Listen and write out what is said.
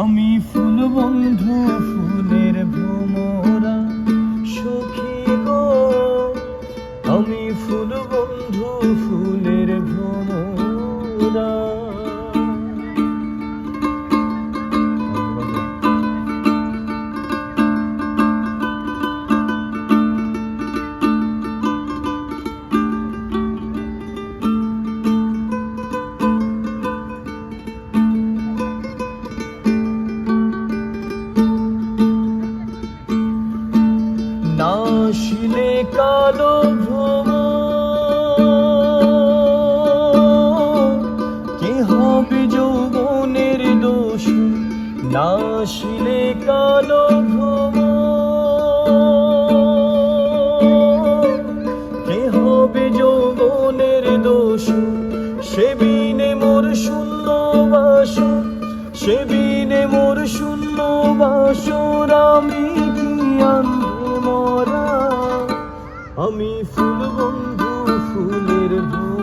আমি ফুল বন্ধু ফুলের ভ্রমরা সখী গো। আমি ফুল বন্ধু ফুলের নাশিলে কালো ভ্রম কে হবে যৌবনের দোষ নাশিলে কালো ভ্রম কে হবে যৌবনের দোষ সে বিনে মোর শূন্য বাস সে বিনে মোর শূন্য বাসর আমি কি আনবে বন্ধু ফুলের ভোর